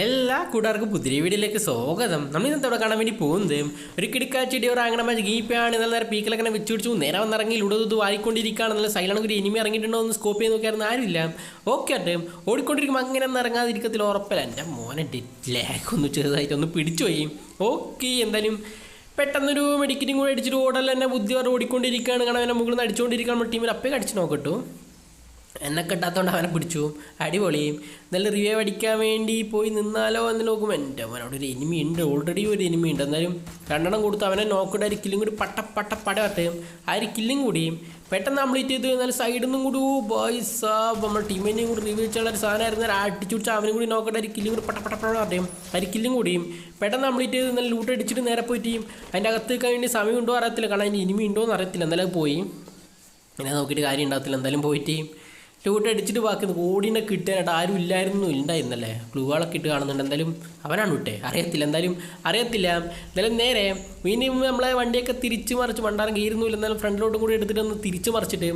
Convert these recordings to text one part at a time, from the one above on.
എല്ലാ കൂട്ടുകാർക്കും പുതിയ വീഡിയോയിലേക്ക് സ്വാഗതം. നമ്മൾ ഇന്നത്തെ കാണാൻ വേണ്ടി പോകുന്നത്? ഒരു കിടക്കാച്ചെടി ഒരു അങ്ങനെ മാച്ച് ഗീപ്പാണ് നല്ല നേരം പീക്കിലൊക്കെ വെച്ച് പിടിച്ചു നേരെ വന്നിറങ്ങി ലുടത് വായിക്കൊണ്ടിരിക്കുകയാണ് നല്ല സൈലാണ് ഒരു എനിമി ഇറങ്ങിയിട്ടുണ്ടോ എന്ന് സ്കോപ്പ് ചെയ്ത് നോക്കിയായിരുന്നു ആരുമില്ല. ഓക്കെ ആട്ടെ ഓടിക്കൊണ്ടിരിക്കുമ്പോൾ അങ്ങനെ ഒന്നും ഇറങ്ങാതിരിക്കത്തില്ല ഉറപ്പല്ല. എന്റെ മോനെ ലാഗ് ഒന്ന് ചെറുതായിട്ട് ഒന്ന് പിടിച്ചു പോയി. ഓക്കെ എന്തായാലും പെട്ടെന്നൊരു മെഡിക്കറ്റും കൂടെ അടിച്ചിട്ട് ഓടല്ല എന്നെ ബുദ്ധി ഓടിക്കൊണ്ടിരിക്കുകയാണ്. കാരണം എന്നെ മുകളിൽ നിന്ന് അടിച്ചുകൊണ്ടിരിക്കുകയാണ് ടീമിൽ അപ്പേ കടിച്ചു നോക്കട്ടു എന്നെ കെട്ടാത്തതുകൊണ്ട് അവനെ പിടിച്ചു. അടിപൊളിയും. നല്ല റിവൈവ് അടിക്കാൻ വേണ്ടി പോയി നിന്നാലോ എന്ന് നോക്കുമ്പോൾ എന്റെ അവനോട് ഒരു എനിമി ഉണ്ട്. ഓൾറെഡി ഒരു എനിമി ഉണ്ട്. എന്നാലും രണ്ടെണ്ണം കൊടുത്ത് അവനെ നോക്കിയിട്ട് ഒരു കില്ലും കൂടി പട്ട പട്ട പട ആ ഒരു കില്ലും കൂടി പെട്ടെന്ന് കംപ്ലീറ്റ് ചെയ്തു എന്നാൽ സൈഡിൽ നിന്നും കൂടി ബോയ്സ് നമ്മുടെ ടീമിനെയും കൂടി റിവ്യൂ ചെയ്യാനുള്ള ഒരു സാധനമായിരുന്നു അടിച്ചു പിടിച്ച് അവനും കൂടി നോക്കട്ടെ ഒരു കില്ലും കൂടി പട്ട പട്ട പട ആ ഒരു കില്ലും കൂടിയും പെട്ടെന്ന് കംപ്ലീറ്റ് ചെയ്ത് നല്ല ലൂട്ട് അടിച്ചിട്ട് നേരെ പോയിട്ട് അതിന്റെ അകത്ത് നിൽക്കാൻ വേണ്ടി സമയം ഉണ്ടോ അറിയത്തില്ല. കാരണം അതിന് ഇനിമി ഉണ്ടോ എന്ന് അറിയത്തില്ല. എന്നാലും പോയി. പിന്നെ നോക്കിയിട്ട് കാര്യം ഉണ്ടാകത്തില്ല. എന്തായാലും പോയിട്ട് ലൂട്ട് അടിച്ചിട്ട് ബാക്കി ഓടിനെ കിട്ടാനായിട്ട് ആരും ഇല്ലായിരുന്നു ഉണ്ടായിരുന്നല്ലേ ഗ്ലൂകളൊക്കെ ഇട്ട് കാണുന്നുണ്ട്. എന്തായാലും അവനാണ് വിട്ടേ. അറിയത്തില്ല എന്തായാലും അറിയത്തില്ല. എന്തായാലും നേരെ ഇനി നമ്മളെ വണ്ടിയൊക്കെ തിരിച്ച് മറിച്ച് മണ്ടാരം കയറുന്നില്ല എന്നാലും ഫ്രണ്ടിലോട്ടും കൂടി എടുത്തിട്ട് ഒന്ന് തിരിച്ച് മറിച്ചിട്ട്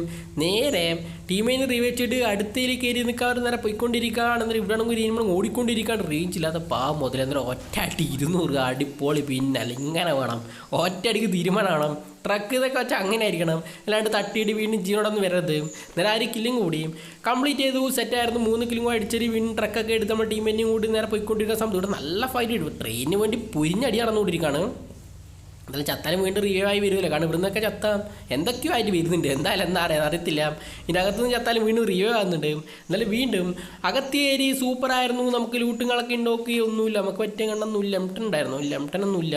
നേരെ ടീമിന് റിവേച്ചിട്ട് അടുത്തേക്ക് കയറി നിൽക്കാറ് നേരെ പോയിക്കൊണ്ടിരിക്കുകയാണ്. എന്നാലും ഇവിടെ ആണെങ്കിൽ നമ്മൾ ഓടിക്കൊണ്ടിരിക്കുകയാണ് റേഞ്ച് ഇല്ലാത്ത പാ മുതൽ എന്നൊരു ഒറ്റ അടി ഇരുന്നൂറ് അടിപൊളി പിന്നല്ല. ഇങ്ങനെ വേണം. ഒറ്റ അടിക്ക് തീരുമാനമാണ് ട്രക്ക് ഇതൊക്കെ വെച്ചാൽ അങ്ങനെ ആയിരിക്കണം അല്ലാണ്ട് തട്ടിയിട്ട് വീണ്ടും ജീവനോടൊന്നും വരരുത്. നേരെ ആര് കില്ലും കൂടി. കംപ്ലീറ്റ് ചെയ്തു സെറ്റായിരുന്നു മൂന്ന് കില്ലും കൂടി അടിച്ചിട്ട് വീണ്ടും ട്രക്കൊക്കെ എടുത്ത് നമ്മൾ ടീമിനെയും കൂടി നേരെ പോയിക്കൊണ്ടിരിക്കുന്ന സമയത്ത് ഇവിടെ നല്ല ഫൈറ്റ് ഇടും ട്രെയിനിന് വേണ്ടി പൊരിഞ്ഞടി നടന്നുകൊണ്ടിരിക്കുകയാണ് എന്തായാലും ചത്താലും വീണ്ടും റിവൈവ് ആയി വരുമല്ലോ കാരണം ഇവിടെ നിന്നൊക്കെ ചത്ത. എന്തൊക്കെയോ ആയിട്ട് വരുന്നുണ്ട്. എന്തായാലും എന്താ അറിയാൻ അറിയത്തില്ല. ഇതിന്റെ അകത്തുനിന്ന് ചത്താലും വീണ്ടും റിവൈവ് ആകുന്നുണ്ട്. എന്നാലും വീണ്ടും അകത്തേരി സൂപ്പറായിരുന്നു നമുക്ക് ലൂട്ടുകളൊക്കെ ഉണ്ടോക്കി ഒന്നുമില്ല. നമുക്ക് പറ്റിയ കണ്ടൊന്നുമില്ല ലെംട്ടൺ ഉണ്ടായിരുന്നു? ലെംട്ടനൊന്നുമില്ല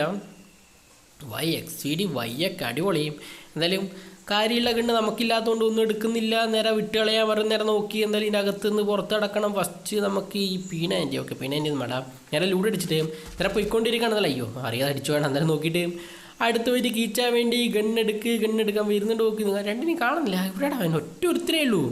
വൈ എക്സ് സി ഡി വൈയൊക്കെ അടിപൊളിയും. എന്തായാലും കാര്യമുള്ള കണ്ട് നമുക്കില്ലാത്തതുകൊണ്ട് ഒന്നും എടുക്കുന്നില്ല. നേരെ വിട്ട് കളയാൻ നേരെ നോക്കി. എന്തായാലും ഇതിന്റെ അകത്ത് നിന്ന് പുറത്ത് കിടക്കണം ഫസ്റ്റ് നമുക്ക് ഈ പീനേന്റെ ഓക്കെ പീനേന്റെ മട നേരെ ലൂഡ് അടിച്ചിട്ട് നേരെ പോയിക്കൊണ്ടിരിക്കുകയാണെന്നല്ല അയ്യോ അറിയാതെ അടിച്ചു വേണം. അന്നേരം നോക്കിയിട്ട് അടുത്ത് പോയിട്ട് കീച്ചാൻ വേണ്ടി ഗണ്ണെടുക്ക് ഗണ്ണെടുക്കാൻ വരുന്നുണ്ട് നോക്കി. രണ്ടിനും കാണുന്നില്ല. ഇവിടെ അവൻ. ഒറ്റ ഒരുത്തരേ ഉള്ളൂ.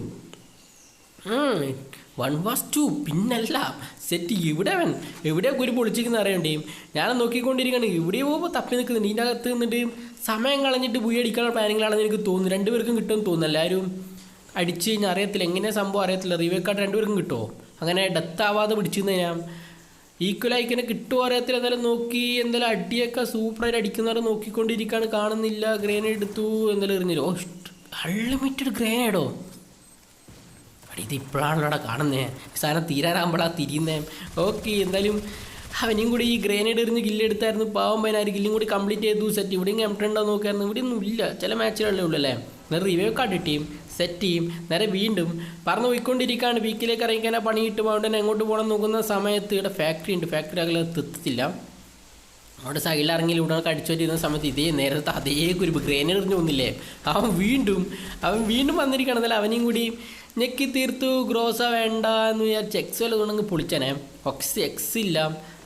വൺ വാസ് ടു പിന്നല്ല. സെറ്റ് ഇവിടെ അവൻ. എവിടെ ഒരു പൊളിച്ചിരിക്കുന്ന അറിയണ്ടേ? ഞാൻ നോക്കിക്കൊണ്ടിരിക്കുകയാണ്. ഇവിടെ പോകുമ്പോൾ തപ്പി നിൽക്കുന്നുണ്ട് ഇതിന്റെ അകത്ത് നിന്നിട്ട് സമയം കളഞ്ഞിട്ട് പോയി അടിക്കാനുള്ള പ്ലാനിങ്ങളാണെന്ന് എനിക്ക് തോന്നുന്നു. രണ്ടുപേർക്കും കിട്ടുമെന്ന് തോന്നുന്നു. എല്ലാവരും അടിച്ച് കഴിഞ്ഞാൽ അറിയത്തില്ല. എങ്ങനെ സംഭവം അറിയത്തില്ല. റീവേക്കാട്ട് രണ്ടുപേർക്കും കിട്ടുമോ അങ്ങനെ ഡെത്ത് ആവാതെ പിടിച്ചിരുന്ന ഞാൻ. ഈക്വലായിക്കനെ കിട്ടുമോ അറിയത്തില്ല. എന്തായാലും നോക്കി എന്തായാലും അടിയൊക്കെ സൂപ്പറായിട്ട് അടിക്കുന്നവരെ നോക്കിക്കൊണ്ടിരിക്കുകയാണ്. കാണുന്നില്ല. ഗ്രേനേഡ് എടുത്തു. എന്തായാലും എറിഞ്ഞില്ല? ഓ അൺലിമിറ്റഡ് ഗ്രേനേഡോ ഇത് ഇപ്പോഴാണല്ലോടാ കാണുന്നേ? സാധനം തീരാനാകുമ്പോഴാ തിരിയുന്നേ. ഓക്കെ എന്തായാലും അവനെയും കൂടി ഈ ഗ്രേനേഡ് എറിഞ്ഞ് കില്ലെടുത്തായിരുന്നു പാവം പതിനാറ് കില്ലും കൂടി കംപ്ലീറ്റ് ചെയ്തു. സെറ്റ് ഇവിടെയും എംട്ടുണ്ടോ നോക്കായിരുന്നു. ഇവിടെ ഒന്നും ഇല്ല. ചില മാച്ചുകളല്ലേ ഉള്ളൂ അല്ലേ? നേരെ റിവൈവ് കാർഡ് ടീം സെറ്റ് ചെയ്യും. നേരെ വീണ്ടും പറഞ്ഞു പോയിക്കൊണ്ടിരിക്കുകയാണ്. വീക്കിലേക്ക് ഇറങ്ങിക്കാൻ പണി കിട്ടും. അവിടെ എങ്ങോട്ട് പോകണം നോക്കുന്ന സമയത്ത് ഇവിടെ ഫാക്ടറി ഉണ്ട്. ഫാക്ടറി അകലെ എത്തത്തില്ല അവിടെ സൈഡിൽ ഇറങ്ങി കടിച്ചു അടിച്ചു പറ്റിയിരുന്ന സമയത്ത് ഇതേ നേരത്തെ അതേ കുരുപ്പ് ഗ്രേനേഡ് എറിഞ്ഞു പോകുന്നില്ലേ അവൻ വീണ്ടും അവൻ വീണ്ടും വന്നിരിക്കുകയാണെന്നല്ല അവനെയും കൂടി ഞെക്കി തീർത്തു ഗ്രോസ വേണ്ട എന്ന് വിചാരിച്ച് എക്സ് വല്ല കൊണ്ടെങ്കിൽ പൊളിച്ചനെ. ഒക്സ് എക്സ് ഇല്ല.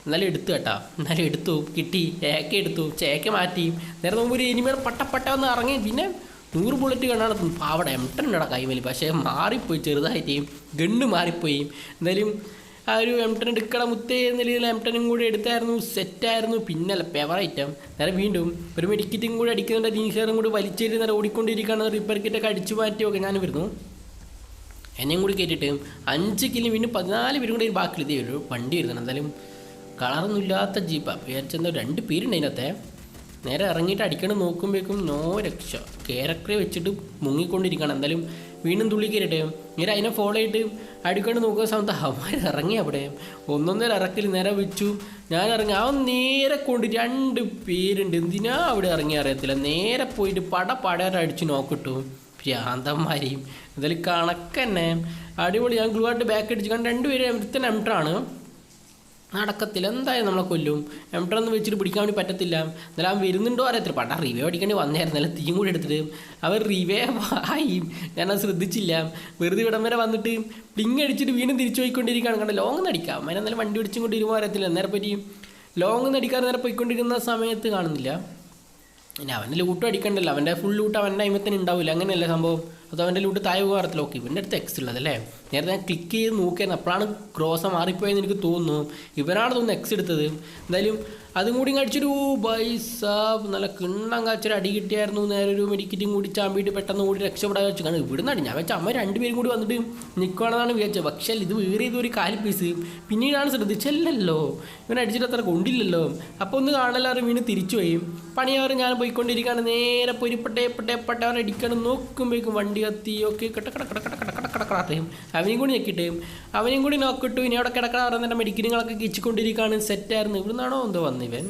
എന്നാലും എടുത്തു കേട്ടാ. എന്നാലും എടുത്തു. കിട്ടി. ഏക്ക എടുത്തു. ചേക്ക മാറ്റി. നേരെ മുമ്പ് ഒരു ഇനിമേൽ പട്ട പട്ട ഒന്ന് ഇറങ്ങി. പിന്നെ നൂറ് ബുള്ളറ്റ് കണ്ടാണ് പാവട എംട്ടൻ ഉണ്ടടാ കൈമലി. പക്ഷേ മാറിപ്പോയി. ചെറുതായിട്ട് ഗണ്ണ് മാറിപ്പോയി. എന്തായാലും ആ ഒരു എംട്ടൻ എടുക്കട മുത്തേ നിലയിൽ എംട്ടനും കൂടി എടുത്തായിരുന്നു. സെറ്റായിരുന്നു പിന്നല്ല പെവർ ഐറ്റം നേരെ വീണ്ടും ഒരു മെഡിക്കറ്റും കൂടി അടിക്കുന്നുണ്ട്. ടീഷറും കൂടി വലിച്ചേരി നേരെ ഓടിക്കൊണ്ടിരിക്കുകയാണ് റിപ്പയർ കിറ്റൊക്കെ അടിച്ചു മാറ്റിയൊക്കെ ഞാൻ വരുന്നു. എന്നെയും കൂടി കയറ്റിയിട്ട് അഞ്ച് കിലോ പിന്നെ പതിനാല് പേരും കൂടി ബാക്കി ഇതേ ഒരു വണ്ടി വരുന്നത് എന്തായാലും കളറൊന്നും ഇല്ലാത്ത ജീപ്പാണ് വിചാരിച്ചെന്തോ രണ്ട് പേരുണ്ട് അതിനകത്തെ. നേരെ ഇറങ്ങിയിട്ട് അടിക്കണം നോക്കുമ്പോഴേക്കും നോ രക്ഷ. കേരക്കറി വെച്ചിട്ട് മുങ്ങിക്കൊണ്ടിരിക്കണം എന്തായാലും വീണ്ടും തുള്ളി കയറിയിട്ട് നേരെ അതിനെ ഫോളോ ചെയ്തിട്ട് അടിക്കൊണ്ട് നോക്കുന്ന സമയത്ത് അവന്മാർ ഇറങ്ങി അവിടെ. ഒന്നൊന്നര ഇറക്കിൽ നേരെ വെച്ചു. ഞാൻ ഇറങ്ങി. അവൻ നേരെ കൊണ്ട് രണ്ട് പേരുണ്ട്. എന്തിനാ അവിടെ ഇറങ്ങി അറിയത്തില്ല. നേരെ പോയിട്ട് പട പടയായിട്ട് അടിച്ച് നോക്കിട്ടു ഭ്രാന്തന്മാരെയും. എന്തായാലും കണക്കന്നെ അടിപൊളി. ഞാൻ ഗ്ലൂ ആയിട്ട് ബാക്ക് അടിച്ചു കാരണം രണ്ടുപേരും എംട്ടൻ എംട്രാണ് നടക്കത്തില്ല. എന്തായാലും നമ്മളെ കൊല്ലും. എംട്ടറൊന്നും വെച്ചിട്ട് പിടിക്കാൻ വേണ്ടി പറ്റത്തില്ല. എന്നാലും അവൻ വരുന്നുണ്ടോ അറിയത്തില്ല. പണ്ട് റിവേ അടിക്കേണ്ടി വന്നായിരുന്നു. അല്ല തീയും കൂടി എടുത്തിട്ട്. അവർ റിവേ ആയി. ഞാനത് ശ്രദ്ധിച്ചില്ല. വെറുതെ ഇവിടം വരെ വന്നിട്ട് പിങ് അടിച്ചിട്ട് വീണ്ടും തിരിച്ചു പോയിക്കൊണ്ടിരിക്കുകയാണ്. കണ്ട? ലോങ് നടിക്കാം അവൻ എന്നാലും വണ്ടി പിടിച്ചും കൊണ്ട് ഇരുമ്പോൾ അറിയത്തില്ല നേരെ പറ്റി ലോങ് നടിക്കാൻ നേരെ പോയിക്കൊണ്ടിരുന്ന സമയത്ത് കാണുന്നില്ല. പിന്നെ അവന്റെ ലൂട്ടും അടിക്കണ്ടല്ലോ. അവന്റെ ഫുൾ ലൂട്ട് അവന്റെ അയിമത്തിന് ഉണ്ടാവില്ല അങ്ങനെയല്ലേ സംഭവം? അത് അവന്റെ ലൂട്ട് താഴെ പോകാറത്തില്ല ഓക്കെ ഇവന്റെ അടുത്ത് എക്സ് ഉള്ളത് അല്ലേ? നേരത്തെ ഞാൻ ക്ലിക്ക് ചെയ്ത് നോക്കിയായിരുന്നു. അപ്പോഴാണ് ക്രോസ മാറിപ്പോയെന്ന് എനിക്ക് തോന്നുന്നു. ഇവനാണ് തോന്നുന്നു എക്സ് എടുത്തത്. എന്തായാലും അതും കൂടി കഴിച്ചൊരു ബൈസാബ് നല്ല കിണ്ണം കാച്ചൊരു അടി കിട്ടിയായിരുന്നു. നേരെ ഒരു മെഡിക്കറ്റും കൂടി ചാമ്പിയിട്ട് പെട്ടെന്ന് കൂടി രക്ഷപ്പെടാൻ വെച്ചു. കാരണം ഇവിടെ നിന്നാണ് ഞാൻ വെച്ച അമ്മ രണ്ടുപേരും കൂടി വന്നിട്ട് നിൽക്കുകയാണെന്നാണ് വിചാരിച്ചത്. പക്ഷേ ഇത് വേറെ ഇതൊരു കാലി പീസ് പിന്നീടാണ് ശ്രദ്ധിച്ചല്ലല്ലോ. ഇവൻ അടിച്ചിട്ട് അത്ര കൊണ്ടില്ലല്ലോ. അപ്പോൾ ഒന്ന് കാണലാറ് വീണ് തിരിച്ചു പോയി പണിയാറ് ഞാൻ പോയിക്കൊണ്ടിരിക്കുകയാണ്. നേരെ പോയി പെട്ടേ പെട്ടേ പെട്ടവൻ അടിക്കണം. നോക്കുമ്പോഴേക്കും വണ്ടി കത്തി ഒക്കെ കട്ട കട കട കട കട കട കട അവനെയും കൂടി ഞെക്കിട്ട് അവനെയും കൂടി നോക്കിട്ടു ഇനി അവിടെ കിടക്കണ പറഞ്ഞിട്ട് മെഡിക്കലുകളൊക്കെ കിച്ചിക്കൊണ്ടിരിക്കുകയാണ് സെറ്റായിരുന്നു ഇവിടുന്നാണോ എന്തോ വന്നിവൻ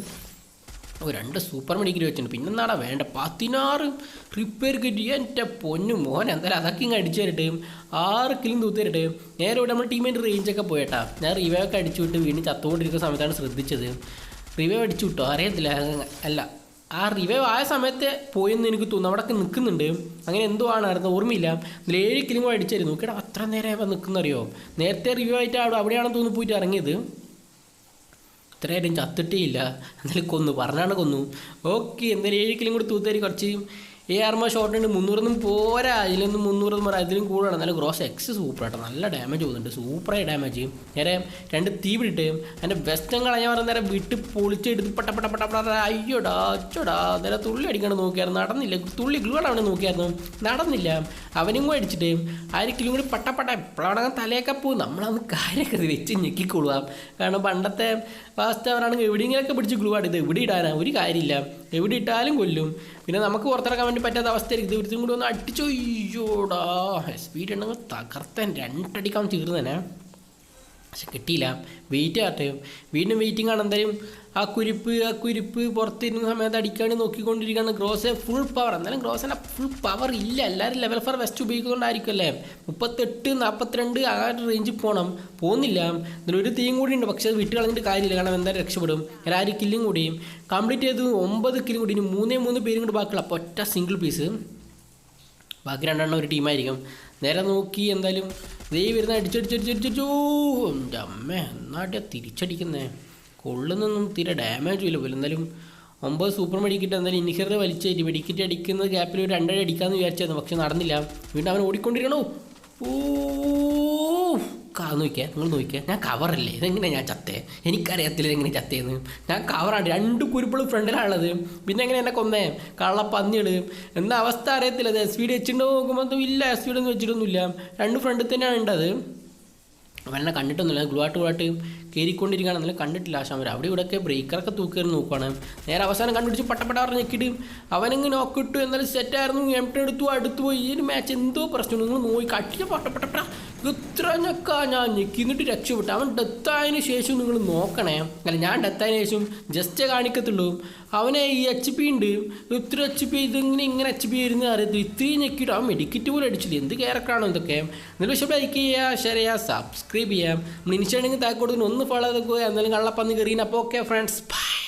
ഓ രണ്ട് സൂപ്പർ മെഡിക്കൽ വെച്ചിട്ടുണ്ട്. പിന്നെ എന്നാടാ വേണ്ട? പതിനാറ് റിപ്പയർ കിട്ടി എന്റെ പൊന്നു മോൻ എന്തായാലും അതൊക്കെ ഇങ്ങ് അടിച്ചു തരട്ടെ. ആറ് കിലും തൂത്ത് തരട്ടെ. നേരെ ഇവിടെ നമ്മുടെ ടീമിന്റെ റേഞ്ചൊക്കെ പോയേട്ടാ. ഞാൻ റിവൈവ് ഒക്കെ അടിച്ചു വിട്ട് വീണ്ടും ചത്തുകൊണ്ടിരിക്കുന്ന സമയത്താണ് ശ്രദ്ധിച്ചത്. റിവൈവ് അടിച്ചു വിട്ടോ? അറിയത്തില്ല. അല്ല ആ റിവൈവ് ആയ സമയത്ത് പോയെന്ന് എനിക്ക് തോന്നുന്നു. അവിടെയൊക്കെ നിൽക്കുന്നുണ്ട്. അങ്ങനെ എന്തോ ആണായിരുന്നു ഓർമ്മയില്ല. ഏഴ് കിലും കൂടെ അടിച്ചായിരുന്നു. നോക്കിയിട്ട് അത്ര നേരം നിൽക്കുന്നറിയോ? നേരത്തെ റിവ്യൂ ആയിട്ട് അവിടെ അവിടെയാണെന്ന് തോന്നി പോയിട്ട് ഇറങ്ങിയത്. ഇത്രയായിട്ടും ചത്തിട്ടേ ഇല്ല. എന്നാലും കൊന്നു. പറഞ്ഞാണ് കൊന്നു. ഓക്കെ എന്തായാലും ഏഴ് കിലും കൂടി തൂത്തേരി കുറച്ച് ഏ ആർമ ഷോർട്ട് ഉണ്ട് മുന്നൂറൊന്നും പോരാ. ഇതിലൊന്നും മുന്നൂറൊന്നും പറയാം ഇതിലും കൂടുതലാണ്. നല്ല ഗ്രോസ് എക്സ് സൂപ്പർ ആട്ടോ. നല്ല ഡാമേജ് പോകുന്നുണ്ട്. സൂപ്പറായി ഡാമേജ് നേരെ രണ്ട് തീ വിട്ട് അതിന്റെ വെസ്റ്റൻ കളഞ്ഞ പറഞ്ഞ നേരെ വിട്ട് പൊളിച്ചെടുത്ത് പട്ട പട്ട പട്ട പട്ട അയ്യോടാ അച്ചോടാ. നേരെ തുള്ളി അടിക്കാണ്ട് നോക്കിയായിരുന്നു. നടന്നില്ല. തുള്ളി ഗ്ലൂളാണ് നോക്കിയായിരുന്നു. നടന്നില്ല. അവനും കൂടെ അടിച്ചിട്ട് ആയിരിക്കലും കൂടി പട്ട പട്ട. എപ്പോഴാണ് തലയൊക്കെ പോകും നമ്മളന്ന് കാര്യമൊക്കെ വെച്ച് ഞെക്കിക്കൊള്ളുക. കാരണം പണ്ടത്തെ ഫാസ്റ്റ് അവരാണെങ്കിൽ എവിടെയെങ്കിലൊക്കെ പിടിച്ച് ഗ്ലൂ ആടിയത്. എവിടെ ഇടാനാണ് ഒരു കാര്യമില്ല. എവിടെ ഇട്ടാലും കൊല്ലും. പിന്നെ നമുക്ക് പുറത്തിറക്കാൻ വേണ്ടി പറ്റാത്ത അവസ്ഥയായിരിക്കും. ഇത് ഇവിടുത്തും കൂടി ഒന്ന് അടിച്ചോയ്യോടാ സ്പീഡ് ഉണ്ടെങ്കിൽ തകർത്തൻ രണ്ടടിക്കാൻ തീർന്നനെ. പക്ഷെ കിട്ടിയില്ല. വെയിറ്റ് ആട്ടെ വീണ്ടും വെയിറ്റിംഗ് ആണ്. എന്തായാലും ആ കുരിപ്പ് ആ കുരിപ്പ് പുറത്തിരുന്ന സമയത്ത് അടിക്കാണ്ട് നോക്കിക്കൊണ്ടിരിക്കുകയാണ് ഗ്രോസ് ഫുൾ പവർ എന്നാലും ഗ്രോസിന്റെ ഫുൾ പവർ ഇല്ല. എല്ലാവരും ലെവൽ ഫോർ വെസ്റ്റ് ഉപയോഗിക്കുന്നതുകൊണ്ടായിരിക്കും അല്ലേ മുപ്പത്തെട്ട് നാൽപ്പത്തിരണ്ട് ആ ഒരു റേഞ്ചിൽ പോകണം പോകുന്നില്ല. ഇതിലൊരു തീയും കൂടി ഉണ്ട്. പക്ഷേ അത് വിട്ട് കളഞ്ഞിട്ട് കാര്യമില്ല. കാരണം എന്തായാലും രക്ഷപ്പെടും. എല്ലാവരും കില്ലും കൂടിയും കംപ്ലീറ്റ് ചെയ്ത് ഒമ്പത് കില്ലും കൂടി. ഇനി മൂന്നേ മൂന്ന് പേരും കൂടി ബാക്കിയുള്ള. അപ്പോൾ ഒറ്റ സിംഗിൾ പീസ് ബാക്കി രണ്ടെണ്ണം ഒരു ടീമായിരിക്കും നേരെ നോക്കി എന്തായാലും. ദേ വരുന്ന അടിച്ചടിച്ചടിച്ചടിച്ചോ എന്റെ അമ്മ എന്നാട്ടിയാ തിരിച്ചടിക്കുന്നേ. കൊള്ളുന്നൊന്നും തീരെ ഡാമേജും ഇല്ല പോലും. എന്തായാലും ഒമ്പത് സൂപ്പർ മെഡിക്കറ്റ് എന്തായാലും ഇൻഹിയർ വലിച്ചേറ്റി. മെഡിക്കറ്റ് അടിക്കുന്ന ഗ്യാപ്പിൽ ഒരു രണ്ടടി അടിക്കാമെന്ന് വിചാരിച്ചായിരുന്നു പക്ഷെ നടന്നില്ല. വീണ്ടും അവൻ ഓടിക്കൊണ്ടിരിക്കണോ. ഓ. നോക്കിയാൽ നിങ്ങൾ നോക്കിയാൽ ഞാൻ കവറല്ലേ ഇതെങ്ങനെ ഞാൻ ചത്തേ? എനിക്കറിയത്തില്ല ഇതെങ്ങനെ ചത്തേന്ന്. ഞാൻ കവറാണ് രണ്ട് കുരുപ്പിളും ഫ്രണ്ടിലാണുള്ളത് പിന്നെ എങ്ങനെ എന്നെ കൊന്നേ? കള്ള പന്നികൾ എന്താ അവസ്ഥ അറിയത്തില്ല എസ് ഡി വെച്ചിട്ട് നോക്കുമ്പോൾ ഇല്ല. എസ് വീഡ് ഒന്നും വെച്ചിട്ടൊന്നുമില്ല. രണ്ട് ഫ്രണ്ടിൽ തന്നെയാണ് ഉണ്ടത്. അവനെ കണ്ടിട്ടൊന്നുമില്ല. ഗ്ലുവാട്ട് ഗ്ലുവാട്ട് കയറിക്കൊണ്ടിരിക്കുകയാണെന്നാലും കണ്ടിട്ടില്ല. ആശാൻ വരെ അവിടെ ഇവിടെയൊക്കെ ബ്രേക്കറൊക്കെ തൂക്കേറി നോക്കുകയാണ് നേരെ അവസാനം കണ്ടുപിടിച്ച് പട്ടപ്പെട്ട പറഞ്ഞ് ഞെക്കിയിട്ട് അവനിങ്ങനെ നോക്കിട്ടു എന്നാലും സെറ്റായിരുന്നു എം ടി എടുത്തു അടുത്ത് പോയി. ഈ ഒരു മാച്ച് എന്തോ പ്രശ്നം നിങ്ങൾ നോക്കി കട്ടിയ പട്ടപ്പെട്ട ഇത്ര ഞെക്കാ. ഞാൻ ഞെക്കിന്നിട്ട് രക്ഷപ്പെട്ടു. അവൻ ഡെത്തായതിനു ശേഷം നിങ്ങൾ നോക്കണേ. അല്ല ഞാൻ ഡെത്തായതിനു ശേഷം ജസ്റ്റ് കാണിക്കത്തുള്ളൂ. അവനെ ഈ എച്ച് പി ഉണ്ട്. ഇത്ര എച്ച് പി ഇതിങ്ങനെ ഇങ്ങനെ എച്ച് പി ആയിരുന്നു അറിയത്തു. ഇത്രയും ഞെക്കിയിട്ട് അവൻ മെഡിക്കറ്റ് പോലും അടിച്ചില്ല. എന്ത് ക്യാരക്ടറാണോ എന്തൊക്കെ നിങ്ങൾ പക്ഷേ ലൈക്ക് ചെയ്യുക ഷെയർ ചെയ്യുക സബ്സ്ക്രൈബ് ചെയ്യാം നമ്മൾ ഇനിഷ്യാണെങ്കിൽ താക്കോട്ട് ഒന്ന് ഫോളോ ചെയ്ത് എന്നാലും കള്ളപ്പന്നി കയറിയ അപ്പോൾ ഓക്കെ ഫ്രണ്ട്സ് ബൈ